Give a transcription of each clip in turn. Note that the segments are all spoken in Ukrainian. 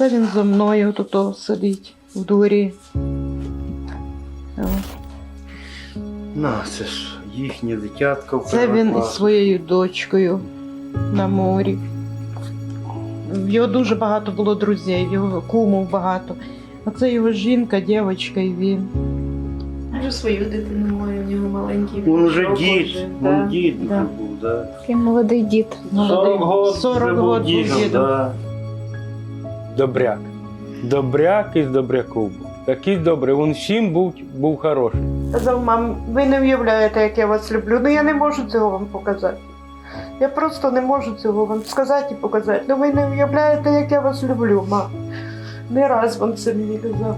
Це він зо мною тут сидить в дворі. На, це ж їхнє дитятко. в Це він із своєю дочкою на морі. В його дуже багато було друзів, його кумів багато. А це його жінка, дівчинка і він. Вже свою дитину має, у нього маленький. Він вже дід, він дід вже да. був, да. Такий молодий дід. 40 год 40 вже був год був дідом, дідом. Добряк. Добряк із добряків був. Такий добрий, він всім був, був хороший. Казав, мам, ви не уявляєте, як я вас люблю. Ну я не можу цього вам показати. Я просто не можу цього вам сказати і показати. Ну ви не уявляєте, як я вас люблю, мам. Не раз вам це мені казав.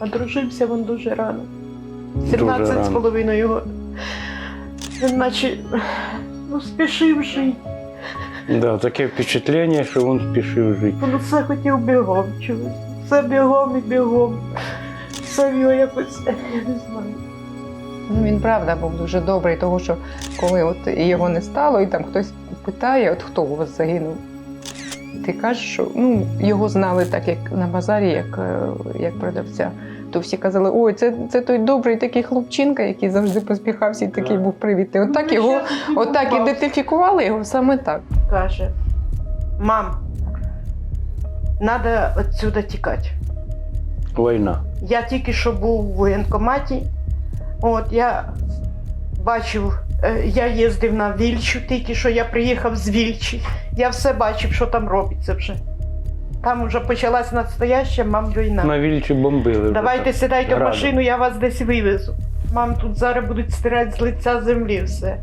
А дружився він дуже рано. 17 з рано. половиною років. Він наче ну, спішив жити. Да, таке впечатлення, що він спішив жити. Він все хотів бігом чогось. Все бігом і бігом. Все в його якось, я не знаю. Ну, він правда був дуже добрий, тому що коли от його не стало, і там хтось питає, от хто у вас загинув. Ти кажеш, що ну, його знали так, як на базарі, як, е, як продавця. То всі казали, ой, це, це той добрий такий хлопчинка, який завжди поспіхався і такий був привітний. От так його, от ідентифікували його саме так. каже: Мам, треба відсюди тікати. Війна. Я тільки що був у воєнкоматі. От я бачив, е, я їздив на Вільчу, тільки що я приїхав з Вільчі. Я все бачив, що там робиться вже. Там вже почалась настояща мам війна. На вільчі бомбили. Давайте так. сідайте в машину, я вас десь вивезу. Мам, тут зараз будуть стирати з лиця землі все.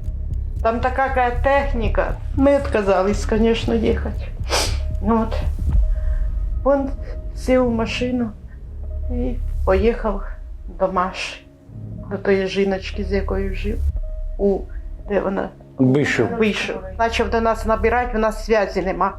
Там така техніка. Ми відказались, звісно, їхати. Ну От. Він сів в машину і поїхав до Маші, до тої жіночки, з якою жив. У де вона Вийшов. Почав до нас набирати, у нас зв'язі нема.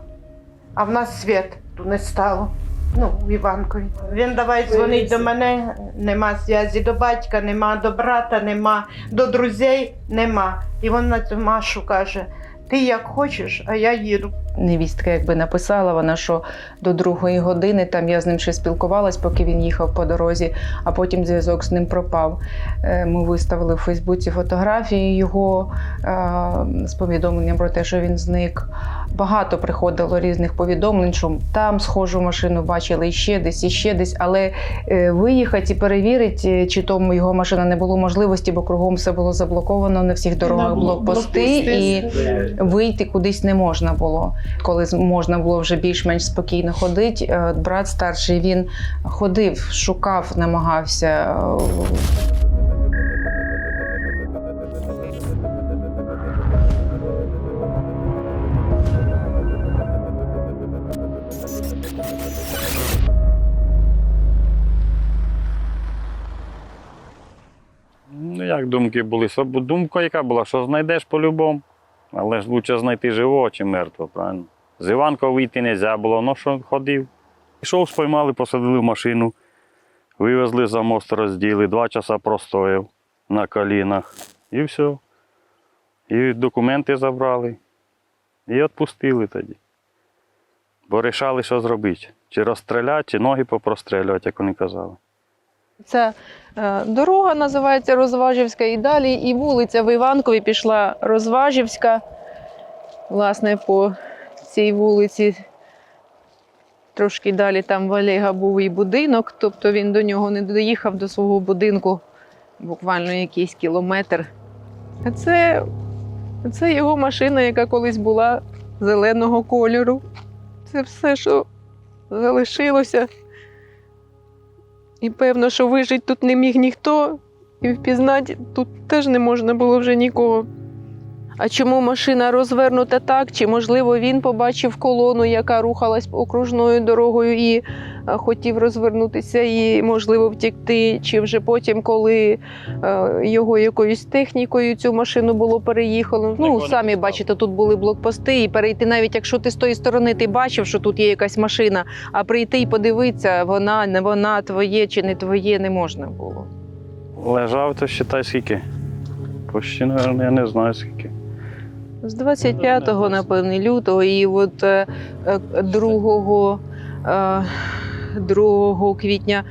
А в нас світ не стало. Ну, в Іванкові. Він давай дзвонить до мене, нема зв'язі до батька, нема до брата, нема, до друзей нема. І він на цю Машу каже: ти як хочеш, а я їду. Невістка якби написала вона, що до другої години там я з ним ще спілкувалась, поки він їхав по дорозі, а потім зв'язок з ним пропав. Е, Ми виставили в Фейсбуці фотографії його е, з повідомленням про те, що він зник. Багато приходило різних повідомлень, що там схожу машину бачили і ще десь, і ще десь. Але е, виїхати і перевірити, чи тому його машина не було можливості, бо кругом все було заблоковано на всіх дорогах блокпости. І вийти кудись не можна було. Коли з- можна було вже більш-менш спокійно ходити, е, брат старший він ходив, шукав, намагався. Як думки були? Думка яка була, що знайдеш по-любому. Але ж краще знайти живого чи мертвого, правильно? З Іванкова вийти не можна було, ну що ходив. Пішов, споймали, посадили в машину, вивезли за мост, розділи, два часа простояв на колінах. І все. І документи забрали. І відпустили тоді. Бо рішали, що зробити. Чи розстріляти, чи ноги попрострілювати, як вони казали. Ця е, дорога називається Розважівська, і далі і вулиця в Іванкові пішла Розважівська. Власне, по цій вулиці трошки далі там в Олега був і будинок, тобто він до нього не доїхав до свого будинку буквально якийсь кілометр. А це, це його машина, яка колись була зеленого кольору. Це все, що залишилося. І певно, що вижити тут не міг ніхто, і впізнати тут теж не можна було вже нікого. А чому машина розвернута так? Чи, можливо, він побачив колону, яка рухалась окружною дорогою і хотів розвернутися і, можливо, втекти, чи вже потім, коли е, його якоюсь технікою цю машину було переїхало. Ну, самі бачите, тут були блокпости, і перейти, навіть якщо ти з тої сторони ти бачив, що тут є якась машина, а прийти і подивитися, вона, не вона, твоє чи не твоє, не можна було. Лежав, то считай скільки. Почти, наверное, я не знаю скільки. З 25-го, напевне, лютого, і от е, е, 2 е, 2 квітня,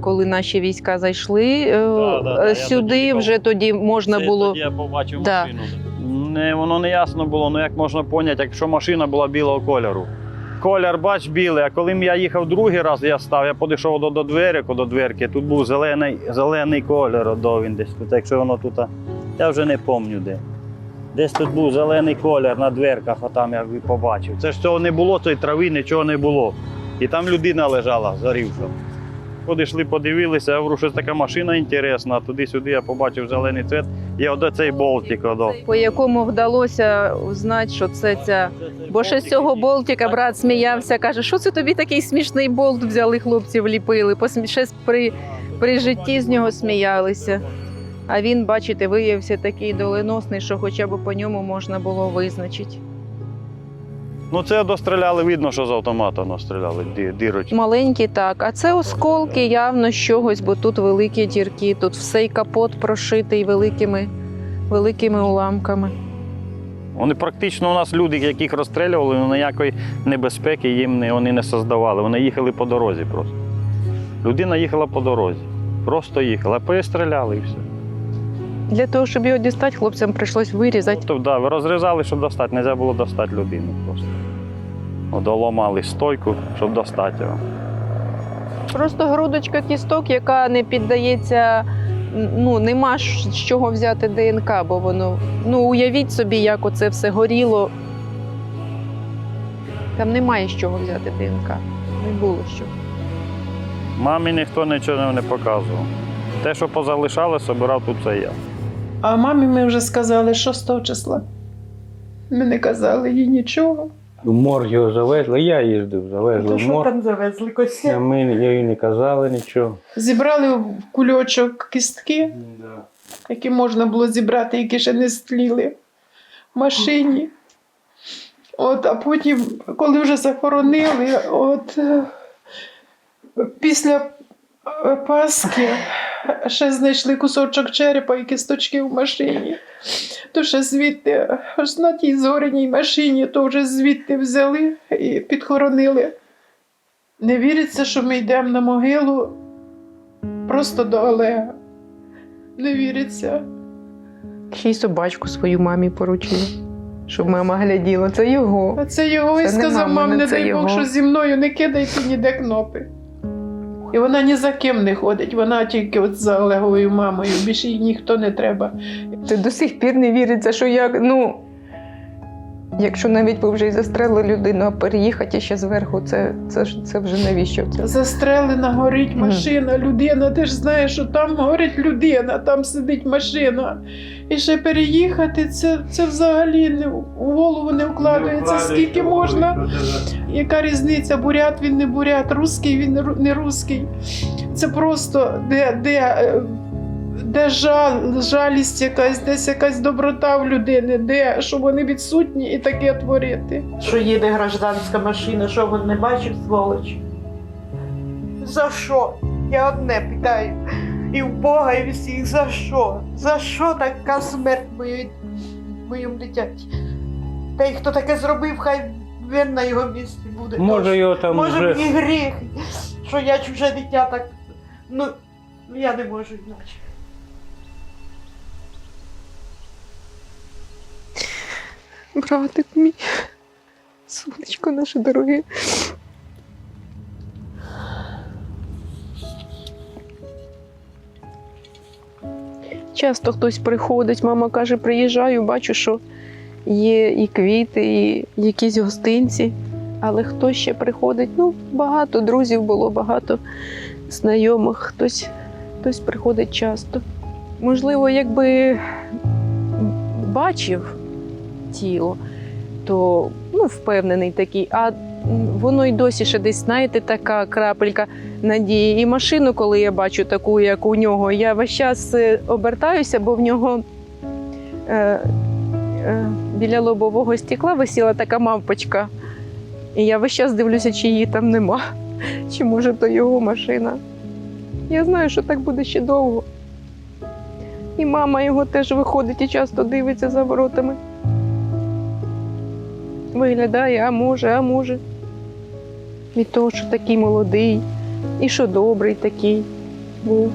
коли наші війська зайшли е, Да, да, да, сюди, тоді вже тоді можна Це було. Тоді я побачив Да. машину. Не, воно не ясно було, ну як можна поняти, якщо машина була білого кольору. Колір, бач, білий, а коли я їхав другий раз, я став, я підійшов до, до дверику, до дверки, тут був зелений, зелений колір, одо він десь тут. Якщо воно тут, я вже не пам'ятаю де. Десь тут був зелений колір на дверках, а там побачив. Це ж цього не було, цієї трави, нічого не було. І там людина лежала, зарівша. Підійшли, подивилися, я говорю, що така машина інтересна, туди-сюди я побачив зелений цвет, і оде цей болтик. Одо. По якому вдалося узнати, що це ця. Бо ще з цього болтика брат сміявся, каже, що це тобі такий смішний болт взяли, хлопці вліпили. Ще при, при житті з нього сміялися. А він, бачите, виявився такий доленосний, що хоча б по ньому можна було визначити. Ну це достріляли, видно, що з автомата настріляли, ді- дірочки. Маленькі так, а це осколки явно з чогось, бо тут великі дірки, тут все й капот прошитий великими, великими уламками. Вони практично у нас люди, яких розстрілювали, ну, ніякої небезпеки їм не, вони не создавали. Вони їхали по дорозі просто. Людина їхала по дорозі. Просто їхала, перестріляли і все. Для того, щоб його дістати, хлопцям прийшлось вирізати. Тобто, да, ви розрізали, щоб достати. Не можна було достати людину просто. Доламали стойку, щоб достати його. Просто грудочка кісток, яка не піддається, ну нема з чого взяти ДНК, бо воно. Ну уявіть собі, як оце все горіло. Там немає з чого взяти ДНК. Не було що. Мамі ніхто нічого не показував. Те, що позалишали, собирав тут це я. А мамі ми вже сказали 6 числа. Ми не казали їй нічого. У морг його завезли, я їздив, завезли в що морг. там завезли А ми їй не казали нічого. Зібрали в кульочок кістки, які можна було зібрати, які ще не стліли в машині. От, а потім, коли вже захоронили, от е, після е, Пасхи ще знайшли кусочок черепа і кісточки в машині. То ще звідти, аж на тій зоряній машині, то вже звідти взяли і підхоронили. Не віриться, що ми йдемо на могилу просто до Олега. Не віриться. Ще й собачку свою мамі поручили, щоб мама гляділа. Це його. А це його і Це не сказав, мам, не дай Бог, що зі мною не кидайте ніде кнопи. І вона ні за ким не ходить, вона тільки от за Олеговою мамою, більше їй ніхто не треба. Ти до сих пір не віриться, що я ну. Якщо навіть ви вже і застрелили людину, а переїхати ще зверху, це, це, ж- це вже навіщо? Це Застрелена, горить машина, людина. Ти ж знаєш, що там горить людина, там сидить машина. І ще переїхати, це, це взагалі не, у голову не вкладається, скільки можна. Яка різниця? Бурят він не бурят, русський він не ру- русський. Це просто де, де, е, де жаль, жалість якась, десь якась доброта в людини, де що вони відсутні і таке творити. Що їде гражданська машина, що він не бачив, сволоч? За що? Я одне питаю. І в Бога, і всіх за що? За що така смерть в моїй- моєму дитяті? Та й хто таке зробив, хай він на його місці буде. Може його там Може вже. мені гріх, що я чуже дитя так. Ну, я не можу інакше. Братик мій, сонечко наше дороге. Часто хтось приходить, мама каже, приїжджаю, бачу, що є і квіти, і якісь гостинці. Але хто ще приходить? Ну, багато друзів було, багато знайомих, хтось, хтось приходить часто. Можливо, якби бачив тіло, то ну, впевнений такий. А воно й досі ще десь, знаєте, така крапелька надії. І машину, коли я бачу таку, як у нього, я весь час е, обертаюся, бо в нього е, е, біля лобового стекла висіла така мавпочка. І я весь час дивлюся, чи її там нема, чи може то його машина. Я знаю, що так буде ще довго. І мама його теж виходить і часто дивиться за воротами. Виглядає, а може, а може. від того, що такий молодий, і що добрий такий був.